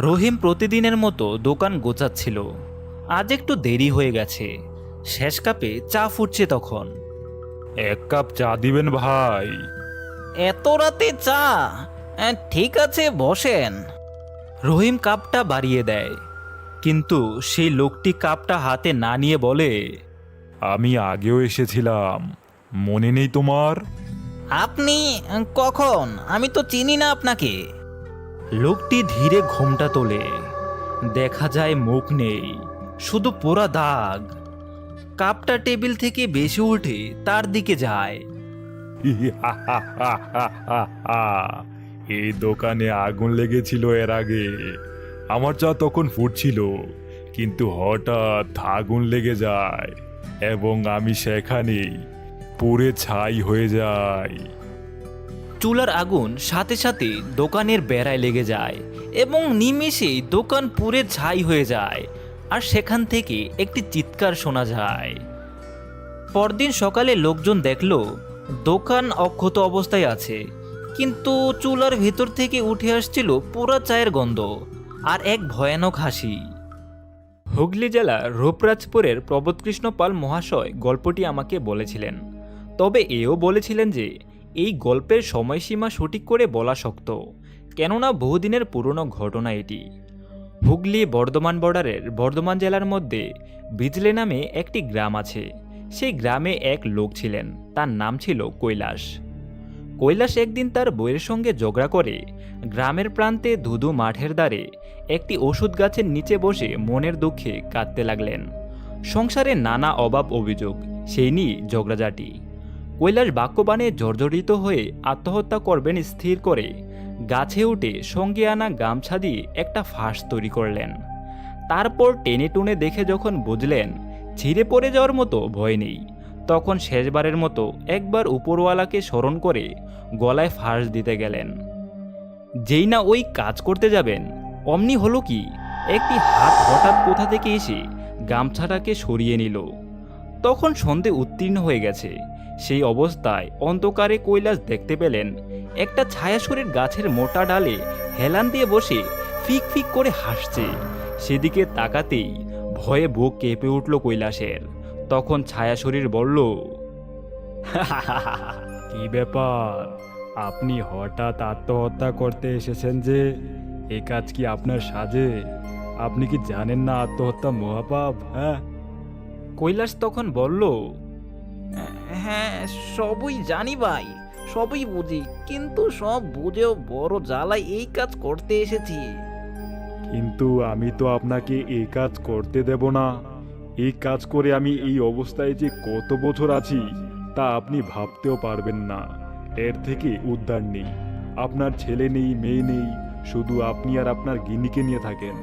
রহিম প্রতিদিনের মতো দোকান গোছাচ্ছিল। আজ একটু দেরি হয়ে গেছে। শেষ কাপে চা ফুটছে তখন। এক কাপ চা দিবেন ভাই। এত রাতে চা? ঠিক আছে বসেন। রহিম কাপটা বাড়িয়ে দেয়। কিন্তু সেই লোকটি কাপটা হাতে না নিয়ে বলে আমি আগেও এসেছিলাম। মনে নেই তোমার? আপনি কখন? আমি তো চিনি না আপনাকে। লোকটি ধীরে ঘোমটা তোলে। দেখা যায় মুখ নেই, শুধু পোড়া দাগ। কাপটা টেবিল থেকে বেশি উঠে তার দিকে যায়। এই দোকানে আগুন লেগেছিল এর আগে। আমার চা তখন ফুটছিল, কিন্তু হঠাৎ আগুন লেগে যায় এবং আমি সেখানেই পুড়ে ছাই হয়ে যাই। চুলার আগুন সাথে সাথে দোকানের বেড়ায় লেগে যায় এবং নিমেষেই দোকান পুড়ে ছাই হয়ে যায়। আর সেখান থেকে একটি চিৎকার শোনা যায়। পরদিন সকালে লোকজন দেখল, দোকান অক্ষত অবস্থায় আছে। কিন্তু চুলার ভেতর থেকে উঠে আসছিল পুরা চায়ের গন্ধ আর এক ভয়ানক হাসি। হুগলি জেলার রূপরাজপুরের প্রবোধকৃষ্ণ পাল মহাশয় গল্পটি আমাকে বলেছিলেন। তবে এও বলেছিলেন যে এই গল্পের সময়সীমা সঠিক করে বলা শক্ত, কেননা বহুদিনের পুরনো ঘটনা এটি। হুগলি বর্ধমান বর্ডারের বর্ধমান জেলার মধ্যে বিজলে নামে একটি গ্রাম আছে। সেই গ্রামে এক লোক ছিলেন, তার নাম ছিল কৈলাস। কৈলাস একদিন তার বইয়ের সঙ্গে ঝগড়া করে গ্রামের প্রান্তে ধুধু মাঠের দ্বারে একটি ওষুধ গাছের নিচে বসে মনের দুঃখে কাঁদতে লাগলেন। সংসারে নানা অভাব অভিযোগ, সেই নিয়ে ঝগড়াঝাটি। কৈলাস বাক্যবাণে জর্জরিত হয়ে আত্মহত্যা করবেন স্থির করে। গাছে উঠে সঙ্গে আনা গামছা দিয়ে একটা ফাঁস তৈরি করলেন। তারপর টেনে টুনে দেখে যখন বুঝলেন, ছিঁড়ে পড়ে যাওয়ার মতো ভয় নেই, তখন শেষবারের মতো একবার উপরওয়ালাকে স্মরণ করে গলায় ফাঁস দিতে গেলেন। যেই না ওই কাজ করতে যাবেন, অমনি হলো কি? একটি হাত হঠাৎ কোথা থেকে এসে গামছাটাকে সরিয়ে নিল। তখন সন্ধে উত্তীর্ণ হয়ে গেছে। সেই অবস্থায় অন্ধকারে কৈলাস দেখতে পেলেন একটা ছায়াসুরের গাছের মোটা ডালে হেলান দিয়ে বসে ফিক ফিক করে হাসছে। সেদিকে তাকাতেই ভয়ে বুক কেঁপে উঠল কৈলাসের। তখন ছায়াশরীর বলল কি ব্যাপার? আপনি হঠাৎ আত্মহত্যা করতে এসেছেন যে, এ কাজ কি আপনার সাজে? আপনি কি জানেন না আত্মহত্যা মহাপাপ হ্যাঁ? কৈলাস তখন বলল হ্যাঁ সবই জানি ভাই সবই বুঝি কিন্তু সব বুঝেও বড় জ্বালায় এই কাজ করতে এসেছি। কিন্তু আমি তো আপনাকে এই কাজ করতে দেব না। এই কাজ করে আমি এই অবস্থায় যে কত বছর আছি তা আপনি ভাবতেও পারবেন না। এর থেকে উদ্ধার নেই। আপনার ছেলে নেই মেয়ে নেই শুধু আপনি আর আপনার গিনিকে নিয়ে থাকেন।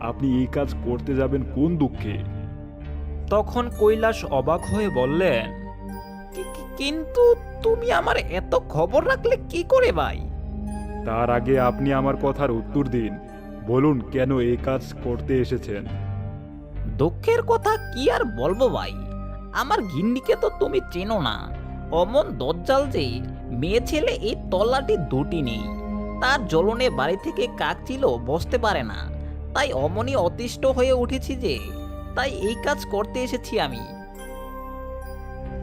আপনি এই কাজ করতে যাবেন কোন দুঃখে? তখন কৈলাস অবাক হয়ে বললেন কিন্তু তুমি আমার এত খবর রাখলে কি করে ভাই? তার আগে আপনি আমার কথার উত্তর দিন। বলুন কেন এই কাজ করতে এসেছেন? দুঃখের কথা কি আর বলব ভাই? আমার গিন্নিকে তো তুমি চেনো না। অমন দজ্জাল যে মেয়ে ছেলে এই তল্লাটি দুটি নেই। তার জ্বলনে বাড়ি থেকে কাক ছিল বসতে পারে না। তাই অমনি অতিষ্ঠ হয়ে উঠেছি যে তাই এই কাজ করতে এসেছি আমি।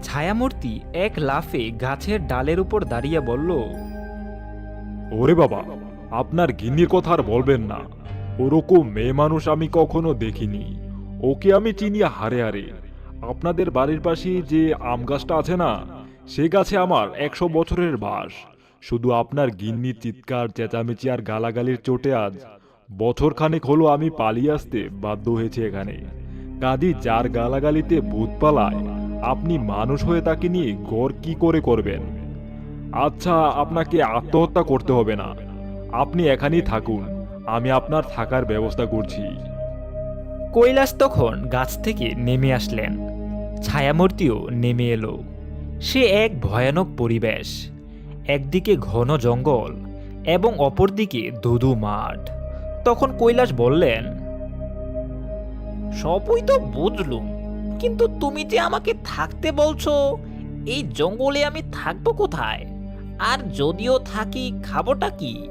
ছায়ামূর্তি এক লাফে গাছের ডালের উপর দাঁড়িয়ে বলল, ওরে বাবা, আপনার গিন্নির কথা আর বলবেন না। ওরকম মেয়ে মানুষ আমি কখনো দেখিনি। ওকে আমি চিনি হারে হারে। আপনাদের বাড়ির পাশে যে আম গাছটা আছে না, সে গাছে আমার একশো বছরের বাস। শুধু আপনার গিন্নি চিৎকার, চেঁচামেচি আর গালাগালির চোটে আজ বছর খানেক হলো আমি পালিয়ে আসতে বাধ্য হয়েছি এখানে। কাদি যার গালাগালিতে ভূত পালায় আপনি মানুষ হয়ে তাকে নিয়ে গড় কি করে করবেন? আচ্ছা আপনাকে আত্মহত্যা করতে হবে না। আপনি এখানেই থাকুন, আমি আপনার থাকার ব্যবস্থা করছি। কৈলাস তখন গাছ থেকে নেমে আসলেন। ছায়ামূর্তিও নেমে এলো। সে এক ভয়ানক পরিবেশ। একদিকে ঘন জঙ্গল এবং অপরদিকে ধুধু মাঠ। তখন কৈলাস বললেন, সবই তো বুঝলুম কিন্তু তুমি যে আমাকে থাকতে বলছো, এই জঙ্গলে আমি থাকব কোথায়? আর যদিও থাকি, খাবোটা কি?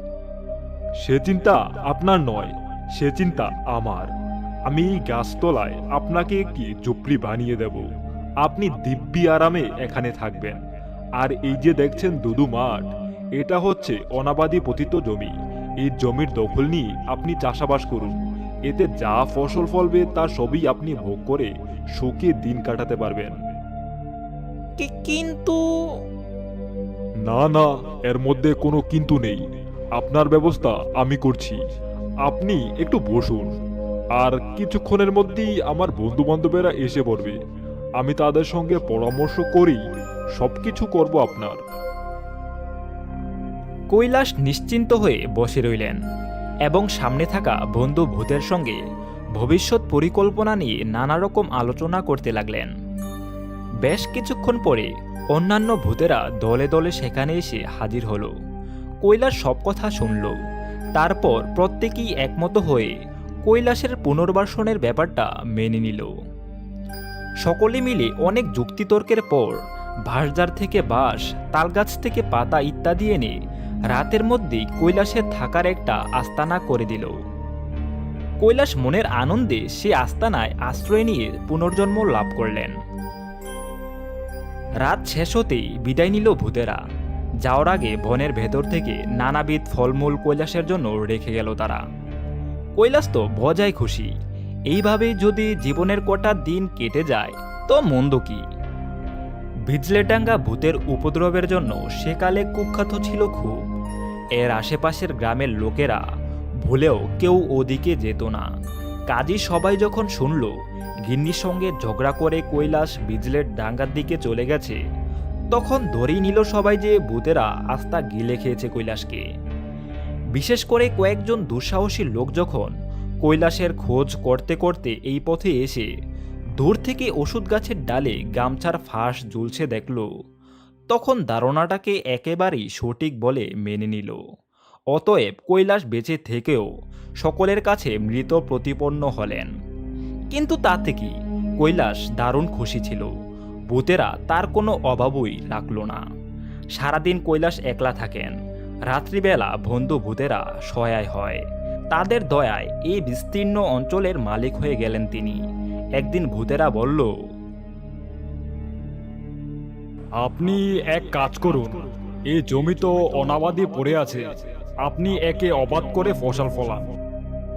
সে চিন্তা আপনার নয়, সে চিন্তা আমার। আমি এই গাছতলায় আপনাকে একটি ঝুপড়ি বানিয়ে দেব। আপনি দিব্যি আরামে এখানে থাকবেন। আর এই যে দেখছেন দুদু মাঠ, এটা হচ্ছে অনাবাদী পতিত জমি। এই জমির দখল নিয়ে আপনি চাষাবাস করুন। এতে যা ফসল ফলবে তা সবই আপনি ভোগ করে সুখে দিন কাটাতে পারবেন। কি- কিন্তু না না এর মধ্যে কোনো কিন্তু নেই। আপনার ব্যবস্থা আমি করছি। আপনি একটু বসুন। আর কিছুক্ষণের মধ্যেই আমার বন্ধু বান্ধবেরা এসে পড়বে। আমি তাদের সঙ্গে পরামর্শ করেই সবকিছু করব আপনার। কৈলাস নিশ্চিন্ত হয়ে বসে রইলেন। এবং সামনে থাকা বন্ধু ভূতের সঙ্গে ভবিষ্যৎ পরিকল্পনা নিয়ে নানা রকম আলোচনা করতে লাগলেন। বেশ কিছুক্ষণ পরে অন্যান্য ভূতেরা দলে দলে সেখানে এসে হাজির হলো। কৈলাস সব কথা শুনল। তারপর প্রত্যেকেই একমত হয়ে কৈলাসের পুনর্বাসনের ব্যাপারটা মেনে নিল। সকলে মিলে অনেক যুক্তিতর্কের পর ভাসজার থেকে বাঁশ, তালগাছ থেকে পাতা ইত্যাদি এনে রাতের মধ্যেই কৈলাসের থাকার একটা আস্তানা করে দিল। কৈলাস মনের আনন্দে সে আস্তানায় আশ্রয় নিয়ে পুনর্জন্ম লাভ করলেন। রাত শেষ হতেই বিদায় নিল ভূতেরা। যাওয়ার আগে বনের ভেতর থেকে নানাবিধ ফলমূল কৈলাসের জন্য রেখে গেল তারা। কৈলাস তো বজায় খুশি। এইভাবে যদি জীবনের কটা দিন কেটে যায়, তো মন্দ কি? ভিজলেডাঙ্গা ভূতের উপদ্রবের জন্য সেকালে কুখ্যাত ছিল খুব। এর আশেপাশের গ্রামের লোকেরা ভুলেও কেউ ওদিকে যেত না। কাজী সবাই যখন শুনল, গিন্নির সঙ্গে ঝগড়া করে কৈলাস বিজলের ডাঙ্গার দিকে চলে গেছে, তখন ধরেই নিল সবাই যে ভূতেরা আস্তা গিলে খেয়েছে কৈলাসকে। বিশেষ করে কয়েকজন দুঃসাহসী লোক যখন কৈলাসের খোঁজ করতে করতে এই পথে এসে দূর থেকে ওষুধ গাছের ডালে গামছার ফাঁস ঝুলছে দেখল। তখন ধারণাটাকে একেবারেই সঠিক বলে মেনে নিল। অতএব কৈলাস বেঁচে থেকেও সকলের কাছে মৃত প্রতিপন্ন হলেন। কিন্তু তাতে কি? কৈলাস দারুণ খুশি ছিল। ভূতেরা তার কোনো অভাবই রাখল না। সারাদিন কৈলাস একলা থাকেন। রাত্রিবেলা বন্ধু ভূতেরা সহায় হয়। তাদের দয়ায় এই বিস্তীর্ণ অঞ্চলের মালিক হয়ে গেলেন তিনি। একদিন ভূতেরা বলল আপনি এক কাজ করুন এই জমি তো অনাবাদি পড়ে আছে আপনি একে অবাদ করে ফসল ফলান।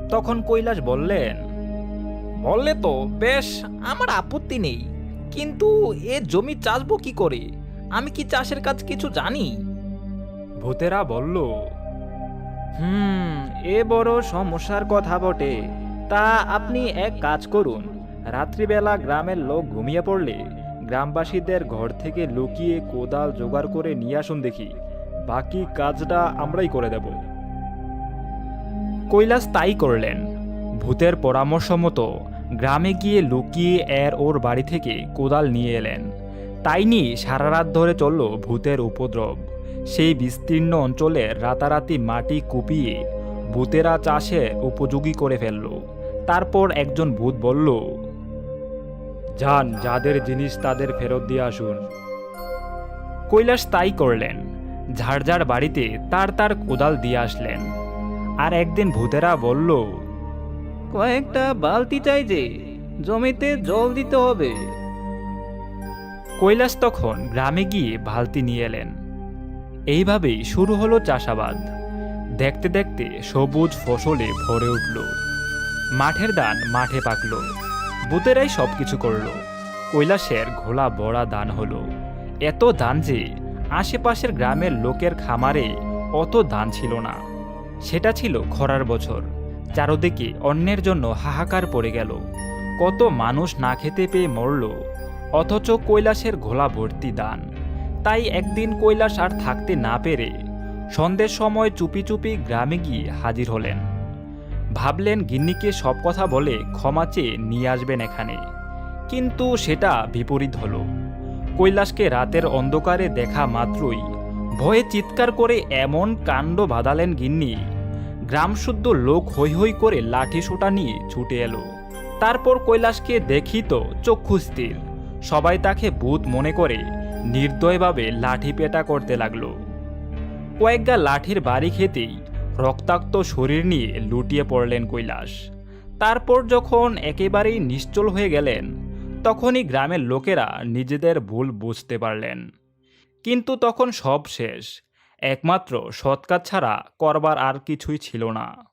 তখন কৈলাস বললেন বললে তো বেশ আমার আপত্তি নেই কিন্তু এ জমি চাষবো কি করে? আমি কি চাষের কাজ কিছু জানি? ভূতেরা বলল হুম এ বড় সমস্যার কথা বটে তা আপনি এক কাজ করুন রাত্রিবেলা গ্রামের লোক ঘুমিয়ে পড়লে গ্রামবাসীদের ঘর থেকে লুকিয়ে কোদাল জোগাড় করে নিয়ে আসুন দেখি। বাকি কাজটা আমরাই করে দেব। কৈলাস তাই করলেন। ভূতের পরামর্শ মতো গ্রামে গিয়ে লুকিয়ে এর ওর বাড়ি থেকে কোদাল নিয়ে এলেন। তাই নিয়ে সারা রাত ধরে চলল ভূতের উপদ্রব। সেই বিস্তীর্ণ অঞ্চলে রাতারাতি মাটি কুপিয়ে ভূতেরা চাষে উপযোগী করে ফেলল। তারপর একজন ভূত বলল যান যাদের জিনিস তাদের ফেরত দিয়ে আসুন। কৈলাস তাই করলেন। ঝাড়ঝাড় বাড়িতে তার তার কোদাল দিয়ে আসলেন। আর একদিন ভূতেরা বলল কয়েকটা বালতি চাই যে জমিতে জল দিতে হবে। কৈলাস তখন গ্রামে গিয়ে বালতি নিয়ে এলেন। এইভাবেই শুরু হলো চাষাবাদ। দেখতে দেখতে সবুজ ফসলে ভরে উঠল। মাঠের ধান মাঠে পাকল। ভূতেরাই সব কিছু করল। কৈলাসের ঘোলা বড়া দান হলো। এত দান যে আশেপাশের গ্রামের লোকের খামারে অত দান ছিল না। সেটা ছিল খরার বছর। চারদিকে অন্যের জন্য হাহাকার পড়ে গেল। কত মানুষ না খেতে পেয়ে মরল। অথচ কৈলাসের ঘোলা ভর্তি দান। তাই একদিন কৈলাস আর থাকতে না পেরে সন্ধ্যের সময় চুপি চুপি গ্রামে গিয়ে হাজির হলেন। ভাবলেন গিন্নিকে সব কথা বলে ক্ষমা চেয়ে নিয়ে আসবেন এখানে। কিন্তু সেটা বিপরীত হলো। কৈলাসকে রাতের অন্ধকারে দেখা মাত্রই ভয়ে চিৎকার করে এমন কাণ্ড বাঁধালেন গিন্নি। গ্রামশুদ্ধ লোক হৈ হৈ করে লাঠি সোটা নিয়ে ছুটে এলো। তারপর কৈলাসকে দেখি তো চক্ষু স্থির। সবাই তাকে ভূত মনে করে নির্দয়ভাবে লাঠি পেটা করতে লাগল। কয়েকগা লাঠির বাড়ি খেতেই রক্তাক্ত শরীর নিয়ে লুটিয়ে পড়লেন কৈলাস। তারপর যখন একেবারেই নিশ্চল হয়ে গেলেন, তখনই গ্রামের লোকেরা নিজেদের ভুল বুঝতে পারলেন। কিন্তু তখন সব শেষ। একমাত্র সৎকার ছাড়া করবার আর কিছুই ছিল না।